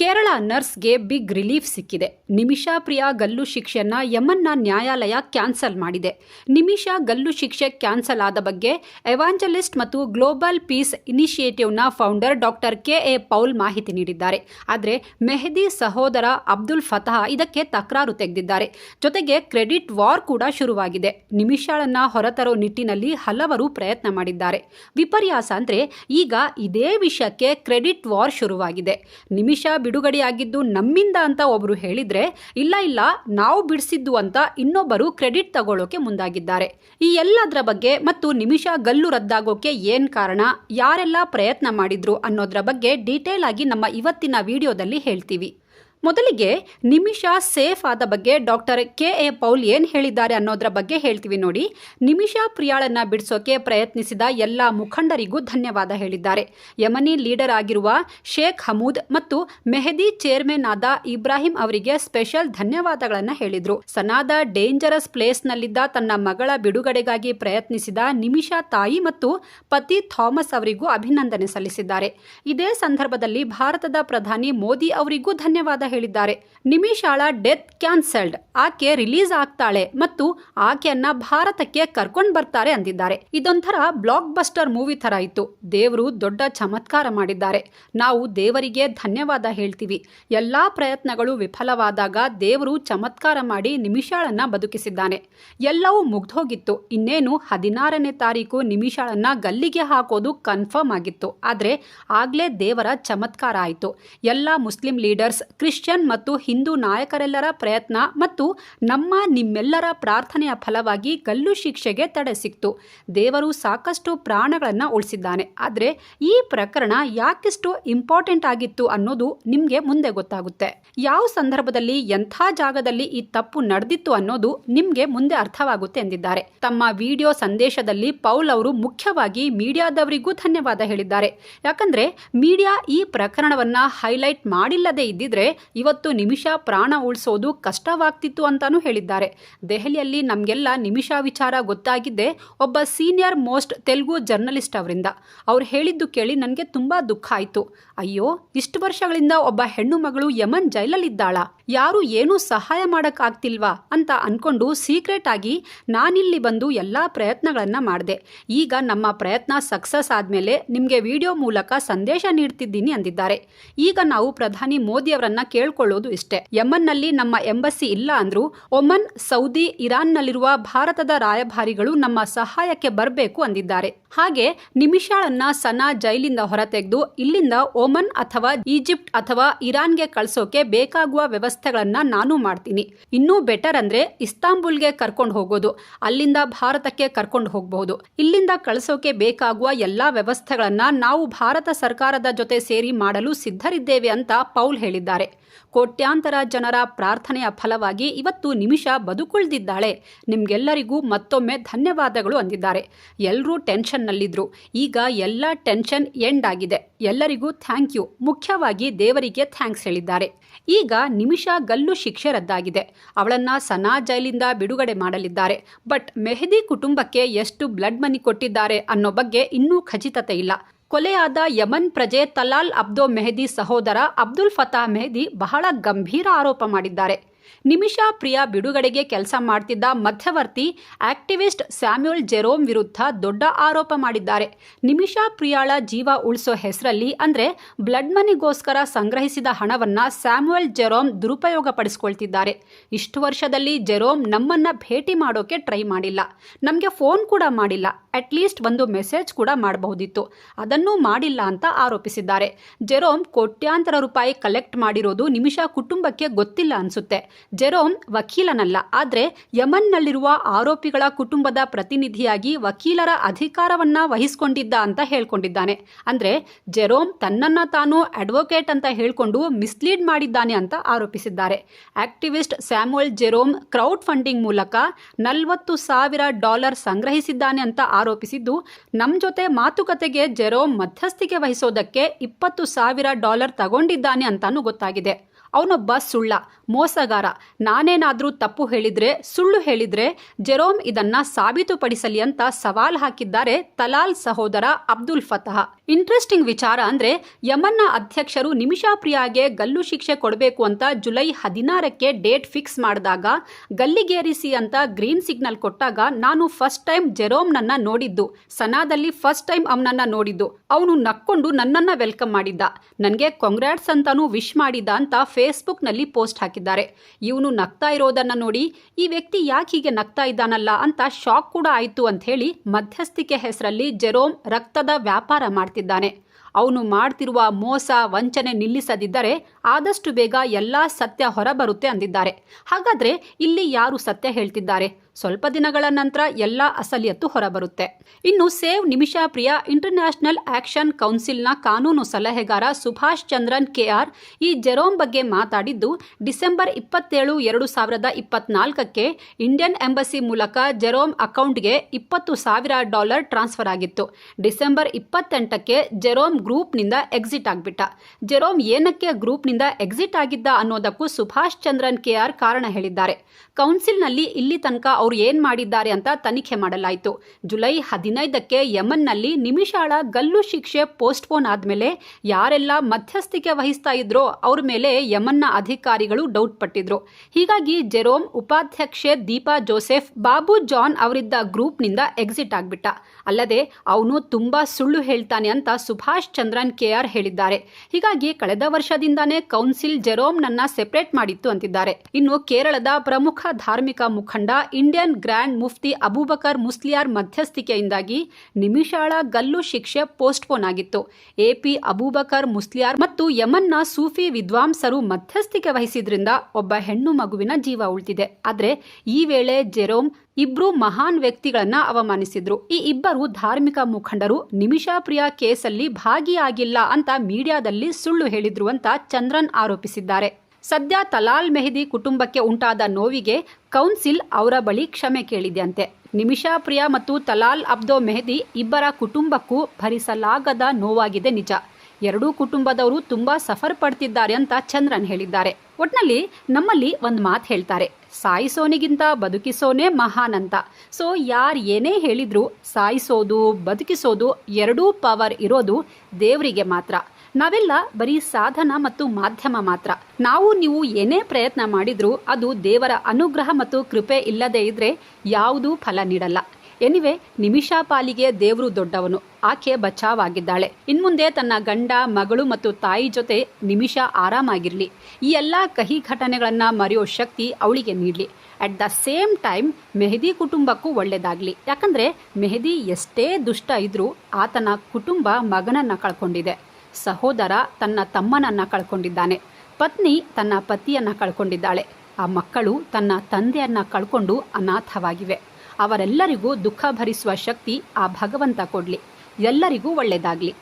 ಕೇರಳ ನರ್ಸ್ಗೆ big relief ಸಿಕ್ಕಿದೆ. ನಿಮಿಷಾ ಪ್ರಿಯಾ ಗಲ್ಲು ಶಿಕ್ಷೆಯನ್ನ ಯಮನ್ನ ನ್ಯಾಯಾಲಯ ಕ್ಯಾನ್ಸಲ್ ಮಾಡಿದೆ. ನಿಮಿಷಾ ಗಲ್ಲು ಶಿಕ್ಷೆ ಕ್ಯಾನ್ಸಲ್ ಆದ ಬಗ್ಗೆ ಎವಾಂಜಲಿಸ್ಟ್ ಮತ್ತು global peace ಇನಿಷಿಯೇಟಿವ್ನ founder doctor K A Paul ಮಾಹಿತಿ ನೀಡಿದ್ದಾರೆ. ಆದರೆ ಮೆಹದಿ ಸಹೋದರ ಅಬ್ದುಲ್ ಫತಹ ಇದಕ್ಕೆ ತಕರಾರು ತೆಗೆದಿದ್ದಾರೆ. ಜೊತೆಗೆ ಕ್ರೆಡಿಟ್ ವಾರ್ ಕೂಡ ಶುರುವಾಗಿದೆ. ನಿಮಿಷಾಳನ್ನ ಹೊರತರೋ ನಿಟ್ಟಿನಲ್ಲಿ ಹಲವರು ಪ್ರಯತ್ನ ಮಾಡಿದ್ದಾರೆ. ವಿಪರ್ಯಾಸ ಅಂದ್ರೆ ಈಗ ಇದೇ ವಿಷಯಕ್ಕೆ ಕ್ರೆಡಿಟ್ ವಾರ್ ಶುರುವಾಗಿದೆ. ನಿಮಿಷ ಬಿಡುಗಡೆಯಾಗಿದ್ದು ನಮ್ಮಿಂದ ಅಂತ ಒಬ್ಬರು ಹೇಳಿದ್ರೆ, ಇಲ್ಲ ಇಲ್ಲ, ನಾವು ಬಿಡಿಸಿದ್ದು ಅಂತ ಇನ್ನೊಬ್ಬರು ಕ್ರೆಡಿಟ್ ತಗೊಳ್ಳೋಕೆ ಮುಂದಾಗಿದ್ದಾರೆ. ಈ ಎಲ್ಲದರ ಬಗ್ಗೆ ಮತ್ತು ನಿಮಿಷ ಗಲ್ಲು ರದ್ದಾಗೋಕೆ ಏನ್ ಕಾರಣ, ಯಾರೆಲ್ಲ ಪ್ರಯತ್ನ ಮಾಡಿದ್ರು ಅನ್ನೋದ್ರ ಬಗ್ಗೆ ಡೀಟೇಲ್ ಆಗಿ ನಮ್ಮ ಇವತ್ತಿನ ವಿಡಿಯೋದಲ್ಲಿ ಹೇಳ್ತೀವಿ. ಮೊದಲಿಗೆ ನಿಮಿಷ ಸೇಫ್ ಆದ ಬಗ್ಗೆ ಡಾಕ್ಟರ್ ಕೆ ಎ ಪೌಲ್ ಏನು ಹೇಳಿದ್ದಾರೆ ಅನ್ನೋದ್ರ ಬಗ್ಗೆ ಹೇಳ್ತೀವಿ ನೋಡಿ. ನಿಮಿಷ ಪ್ರಿಯಾಳನ್ನ ಬಿಡಿಸೋಕೆ ಪ್ರಯತ್ನಿಸಿದ ಎಲ್ಲ ಮುಖಂಡರಿಗೂ ಧನ್ಯವಾದ ಹೇಳಿದ್ದಾರೆ. ಯಮನಿ ಲೀಡರ್ ಆಗಿರುವ ಶೇಖ್ ಹಮೂದ್ ಮತ್ತು ಮೆಹದಿ ಚೇರ್ಮನ್ ಆದ ಇಬ್ರಾಹಿಂ ಅವರಿಗೆ ಸ್ಪೆಷಲ್ ಧನ್ಯವಾದಗಳನ್ನು ಹೇಳಿದ್ರು. ಸನಾದ ಡೇಂಜರಸ್ ಪ್ಲೇಸ್ನಲ್ಲಿದ್ದ ತನ್ನ ಮಗಳ ಬಿಡುಗಡೆಗಾಗಿ ಪ್ರಯತ್ನಿಸಿದ ನಿಮಿಷ ತಾಯಿ ಮತ್ತು ಪತಿ ಥಾಮಸ್ ಅವರಿಗೂ ಅಭಿನಂದನೆ ಸಲ್ಲಿಸಿದ್ದಾರೆ. ಇದೇ ಸಂದರ್ಭದಲ್ಲಿ ಭಾರತದ ಪ್ರಧಾನಿ ಮೋದಿ ಅವರಿಗೂ ಧನ್ಯವಾದ ಹೇಳಿದ್ದಾರೆ. ನಿಮಿಷಾಳ ಡೆತ್ ಕ್ಯಾನ್ಸಲ್ಡ್. ಆಕೆ ರಿಲೀಸ್ ಆಗ್ತಾಳೆ ಮತ್ತು ಆಕೆಯನ್ನ ಭಾರತಕ್ಕೆ ಕರ್ಕೊಂಡ್ ಬರ್ತಾರೆ ಅಂದಿದ್ದಾರೆ. ಇದೊಂಥರ ಬ್ಲಾಕ್ ಬಸ್ಟರ್ ಮೂವಿ ತರ ಇತ್ತು. ದೇವರು ದೊಡ್ಡ ಚಮತ್ಕಾರ ಮಾಡಿದ್ದಾರೆ. ನಾವು ದೇವರಿಗೆ ಧನ್ಯವಾದ ಹೇಳ್ತೀವಿ. ಎಲ್ಲಾ ಪ್ರಯತ್ನಗಳು ವಿಫಲವಾದಾಗ ದೇವರು ಚಮತ್ಕಾರ ಮಾಡಿ ನಿಮಿಷಾಳನ್ನ ಬದುಕಿಸಿದ್ದಾನೆ. ಎಲ್ಲವೂ ಮುಗ್ದೋಗಿತ್ತು ಇನ್ನೇನು ಹದಿನಾರನೇ ತಾರೀಕು ನಿಮಿಷಾಳನ್ನ ಗಲ್ಲಿಗೆ ಹಾಕೋದು ಕನ್ಫರ್ಮ್ ಆಗಿತ್ತು. ಆದ್ರೆ ಆಗ್ಲೇ ದೇವರ ಚಮತ್ಕಾರ ಆಯಿತು. ಎಲ್ಲಾ ಮುಸ್ಲಿಂ ಲೀಡರ್ಸ್ ಮತ್ತು ಹಿಂದೂ ನಾಯಕರೆಲ್ಲರ ಪ್ರಯತ್ನ ಮತ್ತು ನಮ್ಮ ನಿಮ್ಮೆಲ್ಲರ ಪ್ರಾರ್ಥನೆಯ ಫಲವಾಗಿ ಗಲ್ಲು ಶಿಕ್ಷೆಗೆ ತಡೆ ಸಿಕ್ತು. ದೇವರು ಸಾಕಷ್ಟು ಪ್ರಾಣಗಳನ್ನು ಉಳಿಸಿದ್ದಾನೆ. ಆದರೆ ಈ ಪ್ರಕರಣ ಯಾಕೆಷ್ಟು ಇಂಪಾರ್ಟೆಂಟ್ ಆಗಿತ್ತು ಅನ್ನೋದು ನಿಮಗೆ ಮುಂದೆ ಗೊತ್ತಾಗುತ್ತೆ. ಯಾವ ಸಂದರ್ಭದಲ್ಲಿ ಎಂಥ ಜಾಗದಲ್ಲಿ ಈ ತಪ್ಪು ನಡೆದಿತ್ತು ಅನ್ನೋದು ನಿಮಗೆ ಮುಂದೆ ಅರ್ಥವಾಗುತ್ತೆ ಎಂದಿದ್ದಾರೆ. ತಮ್ಮ ವಿಡಿಯೋ ಸಂದೇಶದಲ್ಲಿ ಪೌಲ್ ಅವರು ಮುಖ್ಯವಾಗಿ ಮೀಡಿಯಾದವರಿಗೂ ಧನ್ಯವಾದ ಹೇಳಿದ್ದಾರೆ. ಯಾಕಂದ್ರೆ ಮೀಡಿಯಾ ಈ ಪ್ರಕರಣವನ್ನ ಹೈಲೈಟ್ ಮಾಡಿಲ್ಲದೆ ಇದ್ದಿದ್ರೆ ಇವತ್ತು ನಿಮಿಷ ಪ್ರಾಣ ಉಳಿಸೋದು ಕಷ್ಟವಾಗ್ತಿತ್ತು ಅಂತಾನೂ ಹೇಳಿದ್ದಾರೆ. ದೆಹಲಿಯಲ್ಲಿ ನಮಗೆಲ್ಲ ನಿಮಿಷ ವಿಚಾರ ಗೊತ್ತಾಗಿದ್ದೆ ಒಬ್ಬ ಸೀನಿಯರ್ ಮೋಸ್ಟ್ ತೆಲುಗು ಜರ್ನಲಿಸ್ಟ್ ಅವರಿಂದ. ಅವ್ರು ಹೇಳಿದ್ದು ಕೇಳಿ ನನಗೆ ತುಂಬ ದುಃಖ ಆಯಿತು. ಅಯ್ಯೋ, ಇಷ್ಟು ವರ್ಷಗಳಿಂದ ಒಬ್ಬ ಹೆಣ್ಣು ಮಗಳು ಯಮನ್ ಜೈಲಲ್ಲಿದ್ದಾಳ. ಯಾರು ಏನೂ ಸಹಾಯ ಮಾಡೋಕ್ಕಾಗ್ತಿಲ್ವಾ ಅಂತ ಅನ್ಕೊಂಡು ಸೀಕ್ರೆಟ್ ಆಗಿ ನಾನಿಲ್ಲಿ ಬಂದು ಎಲ್ಲ ಪ್ರಯತ್ನಗಳನ್ನು ಮಾಡಿದೆ. ಈಗ ನಮ್ಮ ಪ್ರಯತ್ನ ಸಕ್ಸಸ್ ಆದಮೇಲೆ ನಿಮಗೆ ವಿಡಿಯೋ ಮೂಲಕ ಸಂದೇಶ ನೀಡ್ತಿದ್ದೀನಿ ಅಂದಿದ್ದಾರೆ. ಈಗ ನಾವು ಪ್ರಧಾನಿ ಮೋದಿ ಅವರನ್ನ ಕೇಳ್ಕೊಳ್ಳೋದು ಇಷ್ಟೇ. ಯಮನ್ನಲ್ಲಿ ನಮ್ಮ ಎಂಬಸಿ ಇಲ್ಲ ಅಂದ್ರೂ ಒಮನ್, ಸೌದಿ, ಇರಾನ್ನಲ್ಲಿರುವ ಭಾರತದ ರಾಯಭಾರಿಗಳು ನಮ್ಮ ಸಹಾಯಕ್ಕೆ ಬರಬೇಕು ಅಂದಿದ್ದಾರೆ. ಹಾಗೆ ನಿಮಿಷಾಳನ್ನ ಸನಾ ಜೈಲಿಂದ ಹೊರತೆಗೆದು ಇಲ್ಲಿಂದ ಒಮನ್ ಅಥವಾ ಈಜಿಪ್ಟ್ ಅಥವಾ ಇರಾನ್ಗೆ ಕಳಿಸೋಕೆ ಬೇಕಾಗುವ ವ್ಯವಸ್ಥೆಗಳನ್ನ ನಾನು ಮಾಡ್ತೀನಿ. ಇನ್ನೂ ಬೆಟರ್ ಅಂದ್ರೆ ಇಸ್ತಾಂಬುಲ್ಗೆ ಕರ್ಕೊಂಡು ಹೋಗೋದು, ಅಲ್ಲಿಂದ ಭಾರತಕ್ಕೆ ಕರ್ಕೊಂಡು ಹೋಗಬಹುದು. ಇಲ್ಲಿಂದ ಕಳಿಸೋಕೆ ಬೇಕಾಗುವ ಎಲ್ಲಾ ವ್ಯವಸ್ಥೆಗಳನ್ನ ನಾವು ಭಾರತ ಸರ್ಕಾರದ ಜೊತೆ ಸೇರಿ ಮಾಡಲು ಸಿದ್ಧರಿದ್ದೇವೆ ಅಂತ ಪೌಲ್ ಹೇಳಿದ್ದಾರೆ. ಕೋಟ್ಯಾಂತರ ಜನರ ಪ್ರಾರ್ಥನೆಯ ಫಲವಾಗಿ ಇವತ್ತು ನಿಮಿಷ ಬದುಕುಳಿದಿದ್ದಾಳೆ. ನಿಮ್ಗೆಲ್ಲರಿಗೂ ಮತ್ತೊಮ್ಮೆ ಧನ್ಯವಾದಗಳು ಅಂದಿದ್ದಾರೆ. ಎಲ್ಲರೂ ಟೆನ್ಷನ್ನಲ್ಲಿದ್ದರು ಈಗ ಎಲ್ಲ ಟೆನ್ಷನ್ ಎಂಡ್ ಆಗಿದೆ. ಎಲ್ಲರಿಗೂ ಥ್ಯಾಂಕ್ ಯು. ಮುಖ್ಯವಾಗಿ ದೇವರಿಗೆ ಥ್ಯಾಂಕ್ಸ್ ಹೇಳಿದ್ದಾರೆ. ಈಗ ನಿಮಿಷ ಗಲ್ಲು ಶಿಕ್ಷೆ ರದ್ದಾಗಿದೆ. ಅವಳನ್ನ ಸನಾ ಜೈಲಿಂದ ಬಿಡುಗಡೆ ಮಾಡಲಿದ್ದಾರೆ. ಬಟ್ ಮೆಹದಿ ಕುಟುಂಬಕ್ಕೆ ಎಷ್ಟು ಬ್ಲಡ್ ಮನಿ ಕೊಟ್ಟಿದ್ದಾರೆ ಅನ್ನೋ ಬಗ್ಗೆ ಇನ್ನೂ ಖಚಿತತೆ ಇಲ್ಲ. ಕೊಲೆಯಾದ ಯಮನ್ ಪ್ರಜೆ ತಲಾಲ್ ಅಬ್ದೋ ಮೆಹದಿ ಸಹೋದರ ಅಬ್ದುಲ್ ಫತಾ ಮೆಹದಿ ಬಹಳ ಗಂಭೀರ ಆರೋಪ ಮಾಡಿದ್ದಾರೆ. ನಿಮಿಷಾ ಪ್ರಿಯಾ ಬಿಡುಗಡೆಗೆ ಕೆಲಸ ಮಾಡ್ತಿದ್ದ ಮಧ್ಯವರ್ತಿ ಆಕ್ಟಿವಿಸ್ಟ್ ಸ್ಯಾಮ್ಯುಯಲ್ ಜೆರೋಮ್ ವಿರುದ್ಧ ದೊಡ್ಡ ಆರೋಪ ಮಾಡಿದ್ದಾರೆ. ನಿಮಿಷಾ ಪ್ರಿಯಾಳ ಜೀವ ಉಳಿಸೋ ಹೆಸರಲ್ಲಿ ಅಂದರೆ ಬ್ಲಡ್ ಮನಿಗೋಸ್ಕರ ಸಂಗ್ರಹಿಸಿದ ಹಣವನ್ನು ಸ್ಯಾಮ್ಯುಯಲ್ ಜೆರೋಮ್ ದುರುಪಯೋಗ ಪಡಿಸ್ಕೊಳ್ತಿದ್ದಾರೆ ಇಷ್ಟು ವರ್ಷದಲ್ಲಿ ಜೆರೋಮ್ ನಮ್ಮನ್ನು ಭೇಟಿ ಮಾಡೋಕೆ ಟ್ರೈ ಮಾಡಿಲ್ಲ. ನಮಗೆ ಫೋನ್ ಕೂಡ ಮಾಡಿಲ್ಲ. ಅಟ್ಲೀಸ್ಟ್ ಒಂದು ಮೆಸೇಜ್ ಕೂಡ ಮಾಡಬಹುದಿತ್ತು. ಅದನ್ನೂ ಮಾಡಿಲ್ಲ ಅಂತ ಆರೋಪಿಸಿದ್ದಾರೆ. ಜೆರೋಮ್ ಕೋಟ್ಯಾಂತರ ರೂಪಾಯಿ ಕಲೆಕ್ಟ್ ಮಾಡಿರೋದು ನಿಮಿಷ ಕುಟುಂಬಕ್ಕೆ ಗೊತ್ತಿಲ್ಲ ಅನ್ಸುತ್ತೆ. ಜೆರೋಮ್ ವಕೀಲನಲ್ಲ, ಆದರೆ ಯಮನ್ನಲ್ಲಿರುವ ಆರೋಪಿಗಳ ಕುಟುಂಬದ ಪ್ರತಿನಿಧಿಯಾಗಿ ವಕೀಲರ ಅಧಿಕಾರವನ್ನ ವಹಿಸಿಕೊಂಡಿದ್ದ ಅಂತ ಹೇಳ್ಕೊಂಡಿದ್ದಾನೆ. ಅಂದರೆ ಜೆರೋಮ್ ತನ್ನನ್ನು ತಾನು ಅಡ್ವೊಕೇಟ್ ಅಂತ ಹೇಳಿಕೊಂಡು ಮಿಸ್ಲೀಡ್ ಮಾಡಿದ್ದಾನೆ ಅಂತ ಆರೋಪಿಸಿದ್ದಾರೆ. Activist Samuel Jerome crowd funding ಮೂಲಕ ನಲವತ್ತು ಸಾವಿರ ಡಾಲರ್ ಸಂಗ್ರಹಿಸಿದ್ದಾನೆ ಅಂತ ಆರೋಪಿಸಿದ್ದು ನಮ್ಮ ಜೊತೆ ಮಾತುಕತೆಗೆ ಜೆರೋಮ್ ಮಧ್ಯಸ್ಥಿಕೆ ವಹಿಸೋದಕ್ಕೆ ಇಪ್ಪತ್ತು ಸಾವಿರ ಡಾಲರ್ ತಗೊಂಡಿದ್ದಾನೆ ಅಂತಾನೂ ಗೊತ್ತಾಗಿದೆ. ಅವನೊಬ್ಬ ಸುಳ್ಳ, ಮೋಸಗಾರ. ನಾನೇನಾದರೂ ತಪ್ಪು ಹೇಳಿದ್ರೆ, ಸುಳ್ಳು ಹೇಳಿದ್ರೆ ಜೆರೋಮ್ ಇದನ್ನ ಸಾಬೀತುಪಡಿಸಲಿ ಅಂತ ಸವಾಲ್ ಹಾಕಿದ್ದಾರೆ ತಲಾಲ್ ಸಹೋದರ ಅಬ್ದುಲ್ ಫತಹ. ಇಂಟ್ರೆಸ್ಟಿಂಗ್ ವಿಚಾರ ಅಂದ್ರೆ ಯಮನ್ನ ಅಧ್ಯಕ್ಷರು ನಿಮಿಷಾ ಪ್ರಿಯಾಗೆ ಗಲ್ಲು ಶಿಕ್ಷೆ ಕೊಡಬೇಕು ಅಂತ ಜುಲೈ ಹದಿನಾರಕ್ಕೆ ಡೇಟ್ ಫಿಕ್ಸ್ ಮಾಡಿದಾಗ ಗಲ್ಲಿಗೇರಿಸಿ ಅಂತ ಗ್ರೀನ್ ಸಿಗ್ನಲ್ ಕೊಟ್ಟಾಗ ನಾನು ಫಸ್ಟ್ ಟೈಮ್ ಜೆರೋಮ್ನನ್ನ ನೋಡಿದ್ದು. ಸನಾದಲ್ಲಿ ಫಸ್ಟ್ ಟೈಮ್ ಅವನನ್ನ ನೋಡಿದ್ದು. ಅವನು ನಕ್ಕೊಂಡು ನನ್ನನ್ನ ವೆಲ್ಕಮ್ ಮಾಡಿದ್ದ. ನನಗೆ ಕಾಂಗ್ರಾಟ್ಸ್ ಅಂತಾನು ವಿಶ್ ಮಾಡಿದ್ದ ಅಂತ ಫೇಸ್ಬುಕ್ನಲ್ಲಿ ಪೋಸ್ಟ್ ಹಾಕಿದ್ದಾರೆ. ಇವನು ನಗ್ತಾ ಇರೋದನ್ನ ನೋಡಿ, ಈ ವ್ಯಕ್ತಿ ಯಾಕೆ ಹೀಗೆ ನಗ್ತಾ ಇದ್ದಾನಲ್ಲ ಅಂತ ಶಾಕ್ ಕೂಡ ಆಯಿತು ಅಂತ ಹೇಳಿ ಮಧ್ಯಸ್ಥಿಕೆ ಹೆಸರಲ್ಲಿ ಜೆರೋಮ್ ರಕ್ತದ ವ್ಯಾಪಾರ ಮಾಡ್ತಿದ್ದಾನೆ. ಅವನು ಮಾಡ್ತಿರುವ ಮೋಸ, ವಂಚನೆ ನಿಲ್ಲಿಸದಿದ್ದರೆ ಆದಷ್ಟು ಬೇಗ ಎಲ್ಲ ಸತ್ಯ ಹೊರಬರುತ್ತೆ ಅಂದಿದ್ದಾರೆ. ಹಾಗಾದ್ರೆ ಇಲ್ಲಿ ಯಾರು ಸತ್ಯ ಹೇಳ್ತಿದ್ದಾರೆ? ಸ್ವಲ್ಪ ದಿನಗಳ ನಂತರ ಎಲ್ಲ ಅಸಲಿಯತ್ತು ಹೊರಬರುತ್ತೆ. ಇನ್ನು save Nimisha Priya international action ಕೌನ್ಸಿಲ್ನ ಕಾನೂನು ಸಲಹೆಗಾರ ಸುಭಾಷ್ ಚಂದ್ರನ್ ಕೆಆರ್ ಈ ಜೆರೋಮ್ ಬಗ್ಗೆ ಮಾತಾಡಿದ್ದು, ಡಿಸೆಂಬರ್ ಇಪ್ಪತ್ತೇಳು, ಎರಡು ಸಾವಿರದ ಇಪ್ಪತ್ನಾಲ್ಕಕ್ಕೆ ಇಂಡಿಯನ್ ಎಂಬಸಿ ಮೂಲಕ ಜೆರೋಮ್ ಅಕೌಂಟ್ಗೆ ಇಪ್ಪತ್ತು ಸಾವಿರ ಡಾಲರ್ ಟ್ರಾನ್ಸ್ಫರ್ ಆಗಿತ್ತು. ಡಿಸೆಂಬರ್ ಇಪ್ಪತ್ತೆಂಟಕ್ಕೆ ಜೆರೋಮ್ ಗ್ರೂಪ್ನಿಂದ ಎಕ್ಸಿಟ್ ಆಗಿಬಿಟ್ಟ. ಜೆರೋಮ್ ಏನಕ್ಕೆ ಗ್ರೂಪ್ನಿಂದ ಎಕ್ಸಿಟ್ ಆಗಿದ್ದ ಅನ್ನೋದಕ್ಕೂ ಸುಭಾಷ್ ಚಂದ್ರನ್ ಕೆಆರ್ ಕಾರಣ ಹೇಳಿದ್ದಾರೆ. ಕೌನ್ಸಿಲ್ನಲ್ಲಿ ಇಲ್ಲಿ ತನಕ ಅವರು ಏನ್ ಮಾಡಿದ್ದಾರೆ ಅಂತ ತನಿಖೆ ಮಾಡಲಾಯಿತು. ಜುಲೈ ಹದಿನೈದಕ್ಕೆ ಯಮನ್ನಲ್ಲಿ ನಿಮಿಷಾಳ ಗಲ್ಲು ಶಿಕ್ಷೆ ಪೋಸ್ಟ್ಪೋನ್ ಆದ್ಮೇಲೆ ಯಾರೆಲ್ಲ ಮಧ್ಯಸ್ಥಿಕೆ ವಹಿಸ್ತಾ ಇದ್ರೋ ಅವ್ರ ಮೇಲೆ ಯಮನ್ನ ಅಧಿಕಾರಿಗಳು ಡೌಟ್ ಪಟ್ಟಿದ್ರು. ಹೀಗಾಗಿ ಜೆರೋಮ್ ಉಪಾಧ್ಯಕ್ಷೆ ದೀಪಾ ಜೋಸೆಫ್, ಬಾಬು ಜಾನ್ ಅವರಿದ್ದ ಗ್ರೂಪ್ನಿಂದ ಎಕ್ಸಿಟ್ ಆಗ್ಬಿಟ್ಟ. ಅಲ್ಲದೆ ಅವನು ತುಂಬಾ ಸುಳ್ಳು ಹೇಳ್ತಾನೆ ಅಂತ ಸುಭಾಷ್ ಚಂದ್ರನ್ ಕೆಆರ್ ಹೇಳಿದ್ದಾರೆ. ಹೀಗಾಗಿ ಕಳೆದ ವರ್ಷದಿಂದಾನೇ ಕೌನ್ಸಿಲ್ ಜೆರೋಮ್ ನನ್ನ ಸೆಪರೇಟ್ ಮಾಡಿತ್ತು ಅಂತಿದ್ದಾರೆ. ಇನ್ನು ಕೇರಳದ ಪ್ರಮುಖ ಧಾರ್ಮಿಕ ಮುಖಂಡ ಇಂಡಿಯನ್ ಗ್ರ್ಯಾಂಡ್ ಮುಫ್ತಿ ಅಬೂಬಕರ್ ಮುಸ್ಲಿಯಾರ್ ಮಧ್ಯಸ್ಥಿಕೆಯಿಂದಾಗಿ ನಿಮಿಷಾಳ ಗಲ್ಲು ಶಿಕ್ಷೆ ಪೋಸ್ಟ್ಪೋನ್ ಆಗಿತ್ತು. ಎಪಿ ಅಬೂಬಕರ್ ಮುಸ್ಲಿಯಾರ್ ಮತ್ತು ಯಮನ್ನ ಸೂಫಿ ವಿದ್ವಾಂಸರು ಮಧ್ಯಸ್ಥಿಕೆ ವಹಿಸಿದ್ರಿಂದ ಒಬ್ಬ ಹೆಣ್ಣು ಮಗುವಿನ ಜೀವ ಉಳಿದಿದೆ. ಆದರೆ ಈ ವೇಳೆ ಜೆರೋಮ್ ಇಬ್ರು ಮಹಾನ್ ವ್ಯಕ್ತಿಗಳನ್ನ ಅವಮಾನಿಸಿದ್ರು. ಈ ಇಬ್ಬರು ಧಾರ್ಮಿಕ ಮುಖಂಡರು ನಿಮಿಷಾ ಪ್ರಿಯಾ ಕೇಸಲ್ಲಿ ಭಾಗಿಯಾಗಿಲ್ಲ ಅಂತ ಮೀಡಿಯಾದಲ್ಲಿ ಸುಳ್ಳು ಹೇಳಿದ್ರು ಅಂತ ಚಂದ್ರನ್ ಆರೋಪಿಸಿದ್ದಾರೆ. ಸದ್ಯ ತಲಾಲ್ ಮೆಹದಿ ಕುಟುಂಬಕ್ಕೆ ಉಂಟಾದ ನೋವಿಗೆ ಕೌನ್ಸಿಲ್ ಅವರ ಬಳಿ ಕ್ಷಮೆ ಕೇಳಿದೆಯಂತೆ. ನಿಮಿಷಾ ಪ್ರಿಯಾ ಮತ್ತು ತಲಾಲ್ ಅಬ್ದೋ ಮೆಹದಿ ಇಬ್ಬರ ಕುಟುಂಬಕ್ಕೂ ಭರಿಸಲಾಗದ ನೋವಾಗಿದೆ ನಿಜ. ಎರಡೂ ಕುಟುಂಬದವರು ತುಂಬಾ ಸಫರ್ ಪಡ್ತಿದ್ದಾರೆ ಅಂತ ಚಂದ್ರನ್ ಹೇಳಿದ್ದಾರೆ. ಒಟ್ನಲ್ಲಿ ನಮ್ಮಲ್ಲಿ ಒಂದು ಮಾತು ಹೇಳ್ತಾರೆ. ಸಾಯಿಸೋನಿಗಿಂತ ಬದುಕಿಸೋನೇ ಮಹಾನ್ ಅಂತ. ಸೊ ಯಾರು ಏನೇ ಹೇಳಿದ್ರು ಸಾಯಿಸೋದು, ಬದುಕಿಸೋದು ಎರಡೂ ಪವರ್ ಇರೋದು ದೇವರಿಗೆ ಮಾತ್ರ. ನಾವೆಲ್ಲ ಬರೀ ಸಾಧನ ಮತ್ತು ಮಾಧ್ಯಮ ಮಾತ್ರ. ನಾವು ನೀವು ಏನೇ ಪ್ರಯತ್ನ ಮಾಡಿದ್ರೂ ಅದು ದೇವರ ಅನುಗ್ರಹ ಮತ್ತು ಕೃಪೆ ಇಲ್ಲದೆ ಇದ್ರೆ ಯಾವುದೂ ಫಲ ನೀಡಲ್ಲ. ಎನಿವೆ, ನಿಮಿಷಾ ಪಾಲಿಗೆ ದೇವರು ದೊಡ್ಡವನು. ಆಕೆ ಬಚಾವಾಗಿದ್ದಾಳೆ. ಇನ್ಮುಂದೆ ತನ್ನ ಗಂಡ, ಮಗಳು ಮತ್ತು ತಾಯಿ ಜೊತೆ ನಿಮಿಷ ಆರಾಮಾಗಿರ್ಲಿ. ಈ ಎಲ್ಲ ಕಹಿ ಘಟನೆಗಳನ್ನು ಮರೆಯೋ ಶಕ್ತಿ ಅವಳಿಗೆ ನೀಡಲಿ. At the same time Mehdi ಕುಟುಂಬಕ್ಕೂ ಒಳ್ಳೆಯದಾಗಲಿ ಯಾಕಂದ್ರೆ, ಮೆಹದಿ ಎಷ್ಟೇ ದುಷ್ಟ ಇದ್ದರೂ ಆತನ ಕುಟುಂಬ ಮಗನನ್ನ ಕಳ್ಕೊಂಡಿದೆ. ಸಹೋದರ ತನ್ನ ತಮ್ಮನನ್ನು ಕಳ್ಕೊಂಡಿದ್ದಾನೆ. ಪತ್ನಿ ತನ್ನ ಪತಿಯನ್ನು ಕಳ್ಕೊಂಡಿದ್ದಾಳೆ. ಆ ಮಕ್ಕಳು ತನ್ನ ತಂದೆಯನ್ನು ಕಳ್ಕೊಂಡು ಅನಾಥವಾಗಿವೆ. ಅವರೆಲ್ಲರಿಗೂ ದುಃಖ ಭರಿಸುವ ಶಕ್ತಿ ಆ ಭಗವಂತ ಕೊಡಲಿ. ಎಲ್ಲರಿಗೂ ಒಳ್ಳೆಯದಾಗ್ಲಿ